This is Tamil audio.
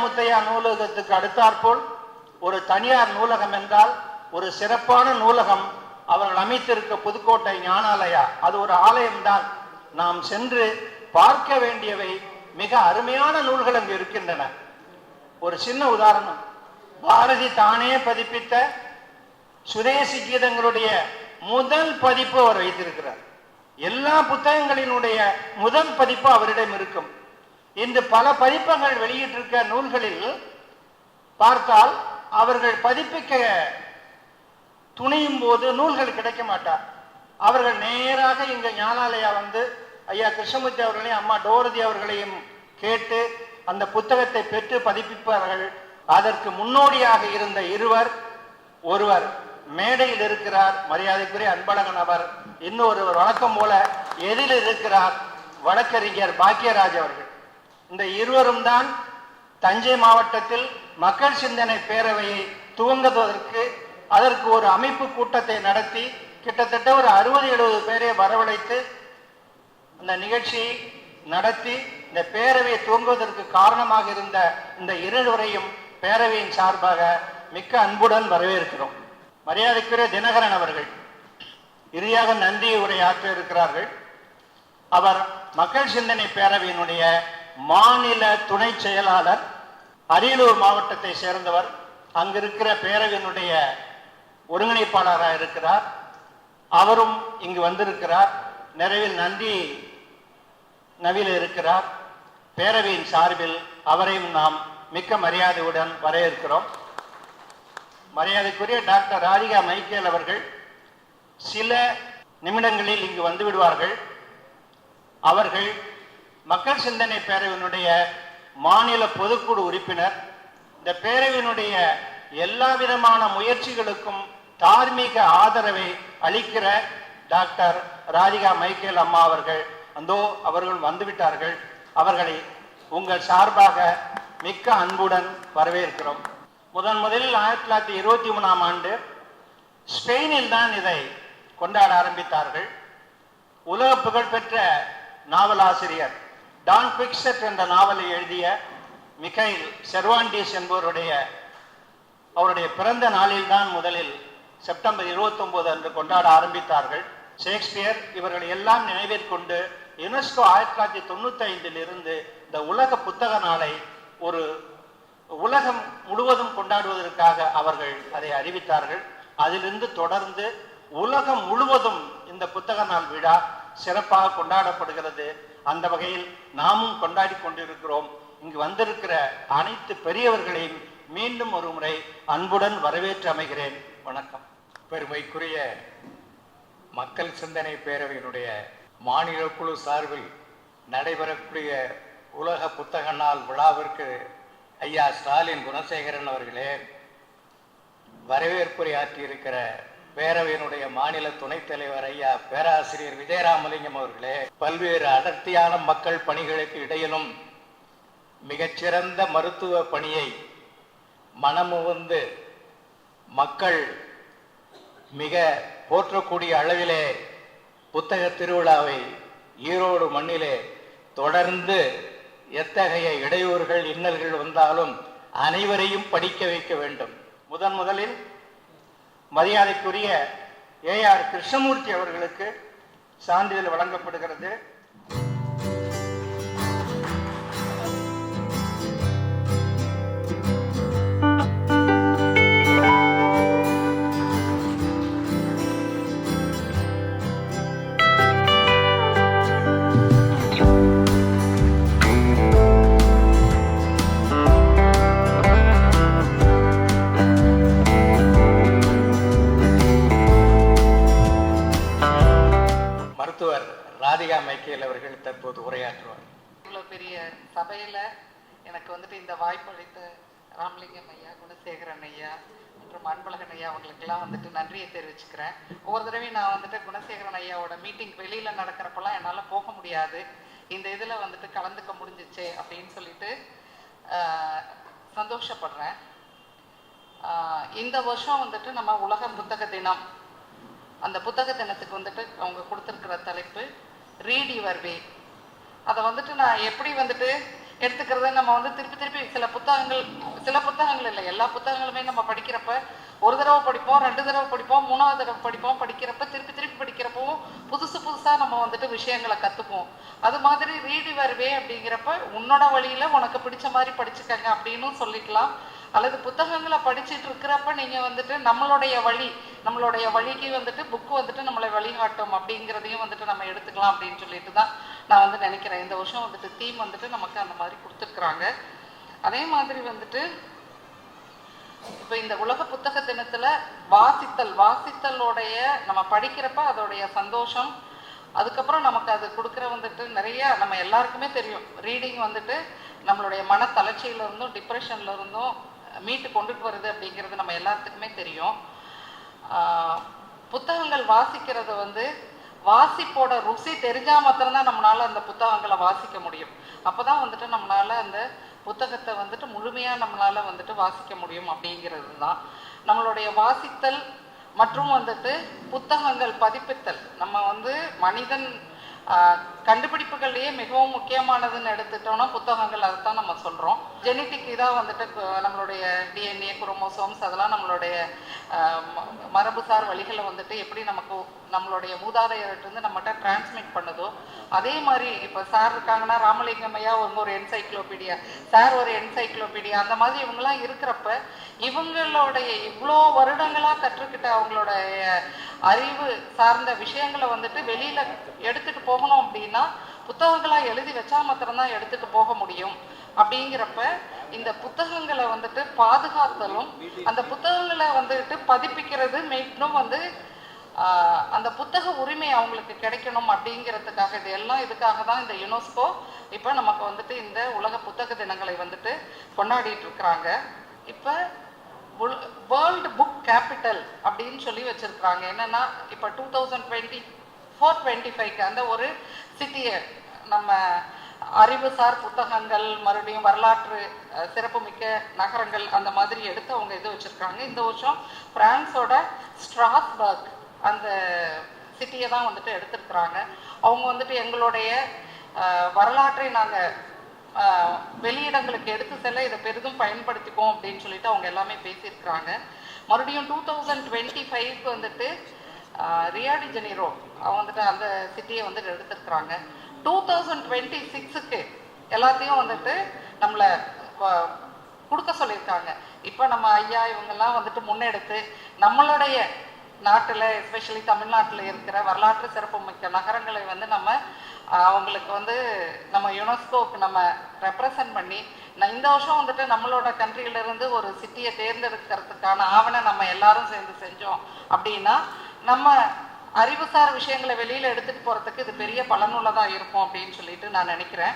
முத்தையா நூலகத்துக்கு அடுத்தாற்போல் ஒரு தனியார் நூலகம் என்றால் ஒரு சிறப்பான நூலகம் அவர்கள் அமைத்திருக்க புதுக்கோட்டை ஞானாலயா. அது ஒரு ஆலயம்தான். நாம் சென்று பார்க்க வேண்டியவை மிக அருமையான நூல்கள் அங்கு இருக்கின்றன. ஒரு சின்ன உதாரணம். பாரதி தானே பதிப்பித்த சுதேசி கீதங்களுடைய முதல் பதிப்பு அவர் வைத்திருக்கிறார். எல்லா புத்தகங்களினுடைய முதல் பதிப்பு அவரிடம் இருக்கும். இன்று பல பதிப்பங்கள் வெளியிட்டிருக்க நூல்களில் பார்த்தால் அவர்கள் பதிப்பிக்க துணியும் போது நூல்கள் கிடைக்க மாட்டார் அவர்கள் நேராக இங்கே ஞானாலயா வந்து ஐயா கிருஷ்ணமூர்த்தி அவர்களையும் அம்மா டோரதி அவர்களையும் கேட்டு அந்த புத்தகத்தை பெற்று பதிப்பிப்பார்கள். அதற்கு முன்னோடியாக இருந்த இருவர் ஒருவர் மேடையில் இருக்கிறார் மரியாதைக்குரிய அன்பழகன் அவர் இன்னொருவர் வணக்கம் போல எதில் இருக்கிறார் வழக்கறிஞர் பாக்கியராஜ் அவர்கள். இந்த இருவரும் தான் தஞ்சை மாவட்டத்தில் மக்கள் சிந்தனை பேரவையை துவங்குவதற்கு அதற்கு ஒரு அமைப்பு கூட்டத்தை நடத்தி கிட்டத்தட்ட ஒரு அறுபது எழுபது பேரை வரவழைத்து அந்த நிகழ்ச்சியை நடத்தி இந்த பேரவையை துவங்குவதற்கு காரணமாக இருந்த இந்த இருவரையும் பேரவையின் சார்பாக மிக்க அன்புடன் வரவேற்கிறோம். மரியாதைக்குரிய தினகரன் அவர்கள் இறுதியாக நன்றியை உரையாற்ற இருக்கிறார்கள் அவர் மக்கள் சிந்தனை பேரவையினுடைய மாநில துணை செயலாளர் அரியலூர் மாவட்டத்தை சேர்ந்தவர் அங்க இருக்கிற பேரவையினுடைய ஒருங்கிணைப்பாளராக இருக்கிறார். அவரும் இங்கு வந்திருக்கிறார். நிறைவில் நன்றி நவில இருக்கிறார். பேரவையின் சார்பில் அவரையும் நாம் மிக்க மரியாதையுடன் வரவேற்கிறோம். மரியாதைக்குரிய டாக்டர் ராதிகா மைக்கேல் அவர்கள் சில நிமிடங்களில் இங்கு வந்து விடுவார்கள். அவர்கள் மக்கள் சிந்தனை பேரவையினுடைய மாநில பொதுக்குழு உறுப்பினர் இந்த பேரவையினுடைய எல்லா விதமான முயற்சிகளுக்கும் தார்மீக ஆதரவை அளிக்கிற டாக்டர் ராதிகா மைக்கேல் அம்மா அவர்கள் அந்தோ அவர்கள் வந்துவிட்டார்கள். அவர்களை உங்கள் சார்பாக மிக்க அன்புடன் வரவேற்கிறோம். முதன் முதலில் ஆயிரத்தி தொள்ளாயிரத்தி இருபத்தி மூணாம் ஆண்டு ஸ்பெயினில் தான் இதை கொண்டாட ஆரம்பித்தார்கள். உலக புகழ்பெற்ற நாவலாசிரியர் டான் பிக்சட் என்ற நாவலை எழுதிய மிகைல் செர்வாண்டிஸ் என்பவருடைய அவருடைய பிறந்த நாளில்தான் முதலில் செப்டம்பர் 29 அன்று கொண்டாட ஆரம்பித்தார்கள். ஷேக்ஸ்பியர் இவர்கள் எல்லாம் நினைவிற்கொண்டு யுனெஸ்கோ ஆயிரத்தி தொள்ளாயிரத்தி தொண்ணூத்தி ஐந்தில் இருந்து இந்த உலக புத்தக நாளை ஒரு உலகம் முழுவதும் கொண்டாடுவதற்காக அவர்கள் அதை அறிவித்தார்கள். அதிலிருந்து தொடர்ந்து உலகம் முழுவதும் இந்த புத்தக நாள் விழா சிறப்பாக கொண்டாடப்படுகிறது. அந்த வகையில் நாமும் கொண்டாடி கொண்டிருக்கிறோம். இங்கு வந்திருக்கிற அனைத்து பெரியவர்களையும் மீண்டும் ஒரு முறை அன்புடன் வரவேற்று அமைகிறேன். வணக்கம். பெருமைக்குரிய மக்கள் சிந்தனை பேரவையினுடைய மாநில குழு சார்பில் நடைபெறக்கூடிய உலக புத்தக நாள் விழாவிற்கு ஐயா ஸ்டாலின் குணசேகரன் அவர்களே வரவேற்புரையாற்றியிருக்கிற பேரவையினுடைய மாநில துணைத் தலைவர் ஐயா பேராசிரியர் விஜயராமலிங்கம் அவர்களே பல்வேறு அடர்த்தியான மக்கள் பணிகளுக்கு இடையிலும் மிகச்சிறந்த மருத்துவ பணியை மனமுவந்து மக்கள் மிக போற்றக்கூடிய அளவிலே புத்தக திருவிழாவை ஈரோடு மண்ணிலே தொடர்ந்து எத்தகைய இடையூறுகள் இன்னல்கள் வந்தாலும் அனைவரையும் படிக்க வைக்க வேண்டும். முதன் முதலில் மரியாதைக்குரிய ஏஆர் கிருஷ்ணமூர்த்தி அவர்களுக்கு சான்றிதழ் வழங்கப்படுகிறது. மருத்துவர் ராதிகா மைக்கேல் அவர்கள் தற்போது உரையாற்றுவார். இவ்வளோ பெரிய சபையில் எனக்கு வந்துட்டு இந்த வாய்ப்பு அளித்த ராமலிங்கம் ஐயா குணசேகரன் ஐயா மற்றும் அன்பழகன் ஐயா அவங்களுக்கெல்லாம் வந்துட்டு நன்றியை தெரிவிச்சுக்கிறேன். ஒவ்வொரு தடவையும் நான் வந்துட்டு குணசேகரன் ஐயாவோட மீட்டிங் வெளியில் நடக்கிறப்பெல்லாம் என்னால் போக முடியாது. இந்த இதில் வந்துட்டு கலந்துக்க முடிஞ்சிச்சே அப்படின்னு சொல்லிட்டு சந்தோஷப்படுறேன். இந்த வருஷம் வந்துட்டு நம்ம உலக புத்தக தினம் அந்த புத்தக தினத்துக்கு வந்துட்டு அவங்க கொடுத்துருக்கிற தலைப்பு ரீட் யுவர் வே அதை வந்துட்டு நான் எப்படி வந்துட்டு எடுத்துக்கிறது நம்ம வந்து திருப்பி திருப்பி சில புத்தகங்கள் சில புத்தகங்கள் இல்லை எல்லா புத்தகங்களுமே நம்ம படிக்கிறப்ப ஒரு தடவை படிப்போம் ரெண்டு தடவை படிப்போம் மூணாவது தடவை படிப்போம் படிக்கிறப்ப திருப்பி திருப்பி படிக்கிறப்பவும் புதுசு புதுசாக நம்ம வந்துட்டு விஷயங்களை கற்றுப்போம் அது மாதிரி ரீடி வருவே அப்படிங்கிறப்ப உன்னோட வழியில் உனக்கு பிடிச்ச மாதிரி படிச்சுக்கங்க அப்படின்னு சொல்லிக்கலாம். அல்லது புத்தகங்களை படிச்சுட்டு இருக்கிறப்ப நீங்க வந்துட்டு நம்மளுடைய வழி நம்மளுடைய வழிக்கு வந்துட்டு புக்கு வந்துட்டு நம்மளை வழிகாட்டும் அப்படிங்கிறதையும் வந்துட்டு நம்ம எடுத்துக்கலாம் அப்படின்னு சொல்லிட்டு தான் நான் வந்து நினைக்கிறேன். இந்த வருஷம் வந்துட்டு தீம் வந்துட்டு நமக்கு அந்த மாதிரி கொடுத்துருக்குறாங்க. அதே மாதிரி வந்துட்டு இப்போ இந்த உலக புத்தக தினத்துல வாசித்தல் வாசித்தலோடைய நம்ம படிக்கிறப்ப அதோடைய சந்தோஷம் அதுக்கப்புறம் நமக்கு அது கொடுக்குற வந்துட்டு நிறைய நம்ம எல்லாருக்குமே தெரியும். ரீடிங் வந்துட்டு நம்மளுடைய மன தளர்ச்சியில இருந்தும் டிப்ரெஷன்ல இருந்தும் மீட்டு கொண்டுட்டு வருது அப்படிங்கிறது நம்ம எல்லாத்துக்குமே தெரியும். புத்தகங்கள் வாசிக்கிறது வந்து வாசிப்போட ருசி தெரிஞ்சால் மாத்திரம்தான் நம்மளால் அந்த புத்தகங்களை வாசிக்க முடியும். அப்போ தான் வந்துட்டு நம்மளால அந்த புத்தகத்தை வந்துட்டு முழுமையாக நம்மளால் வந்துட்டு வாசிக்க முடியும் அப்படிங்கிறது தான். நம்மளுடைய வாசித்தல் மற்றும் வந்துட்டு புத்தகங்கள் பதிப்பித்தல். நம்ம வந்து மனிதன் கண்டுபிடிப்புகள்லேயே மிகவும் முக்கியமானதுன்னு எடுத்துட்டோம்னா புத்தகங்கள் அதை தான் நம்ம சொல்கிறோம் ஜெனட்டிக் இதாக வந்துட்டு நம்மளுடைய டிஎன்ஏ குரோமோசோம்ஸ் அதெல்லாம் நம்மளுடைய மரபுசார் வழிகளை வந்துட்டு எப்படி நமக்கு நம்மளுடைய மூதாதையர்கிட்ட நம்மகிட்ட டிரான்ஸ்மிட் பண்ணுதோ அதே மாதிரி இப்போ சார் இருக்காங்கன்னா ராமலிங்கம் ஐயா அவங்க ஒரு என்சைக்ளோபீடியா சார் ஒரு என்சைக்ளோபீடியா அந்த மாதிரி இவங்கெல்லாம் இருக்கிறப்ப இவங்களுடைய இவ்வளோ வருடங்களாக கற்றுக்கிட்ட அவங்களுடைய அறிவு சார்ந்த விஷயங்களை வந்துட்டு வெளியில் எடுத்துட்டு போகணும் அப்படின்னா புத்தகங்களாக எழுதி வச்சா மாத்திரம்தான் எடுத்துகிட்டு போக முடியும். அப்படிங்கிறப்ப இந்த புத்தகங்களை வந்துட்டு பாதுகாத்தலும் அந்த புத்தகங்களை வந்துட்டு பதிப்பிக்கிறது மீட்டும் வந்து அந்த புத்தக உரிமை அவங்களுக்கு கிடைக்கணும் அப்படிங்கிறதுக்காக இது எல்லாம் இதுக்காக தான் இந்த யுனெஸ்கோ இப்போ நமக்கு வந்துட்டு இந்த உலக புத்தக தினங்களை வந்துட்டு கொண்டாடிட்டு இருக்கிறாங்க. இப்போ வேர்ல்டு புக் கேபிட்டல் அப்படின்னு சொல்லி வச்சிருக்கிறாங்க. என்னன்னா இப்போ two thousand twenty four twenty ஃபைவ்க்கு அந்த ஒரு சிட்டியை நம்ம அறிவுசார் புத்தகங்கள் மறுபடியும் வரலாற்று சிறப்புமிக்க நகரங்கள் அந்த மாதிரி எடுத்து அவங்க இது வச்சுருக்காங்க. இந்த வருஷம் பிரான்ஸோட ஸ்ட்ராஸ்பர்க் அந்த சிட்டியை தான் வந்துட்டு எடுத்துருக்குறாங்க. அவங்க வந்துட்டு எங்களுடைய வரலாற்றை நாங்கள் வெளியிடங்களுக்கு எடுத்து செல்ல இதை பெரிதும் பயன்படுத்திப்போம் அப்படின்னு சொல்லிட்டு அவங்க எல்லாமே பேசியிருக்கிறாங்க. மறுபடியும் டூ தௌசண்ட் டுவெண்ட்டி ஃபைவ்க்கு வந்துட்டு ரியாடி ஜெனிரோ அவங்க வந்துட்டு அந்த சிட்டியை வந்துட்டு எடுத்திருக்கிறாங்க. டூ தௌசண்ட் டுவெண்ட்டி சிக்ஸுக்கு எல்லாத்தையும் வந்துட்டு நம்மளை வ- கொடுக்க சொல்லியிருக்காங்க. இப்போ நம்ம ஐயா இவங்கெல்லாம் வந்துட்டு முன்னெடுத்து நம்மளுடைய நாட்டில் எஸ்பெஷலி தமிழ்நாட்டில் இருக்கிற வரலாற்று சிறப்புமிக்க நகரங்களை வந்து நம்ம அவங்களுக்கு வந்து நம்ம யுனெஸ்கோவுக்கு நம்ம ரெப்ரசன்ட் பண்ணி நான் இந்த வருஷம் வந்துட்டு நம்மளோட கண்ட்ரியிலிருந்து ஒரு சிட்டியை தேர்ந்தெடுக்கிறதுக்கான ஆவணை நம்ம எல்லாரும் சேர்ந்து செஞ்சோம் அப்படின்னா நம்ம அறிவுசார் விஷயங்களை வெளியில் எடுத்துகிட்டு போகிறதுக்கு இது பெரிய பலனுள்ளதாக இருக்கும் அப்படின்னு சொல்லிட்டு நான் நினைக்கிறேன்.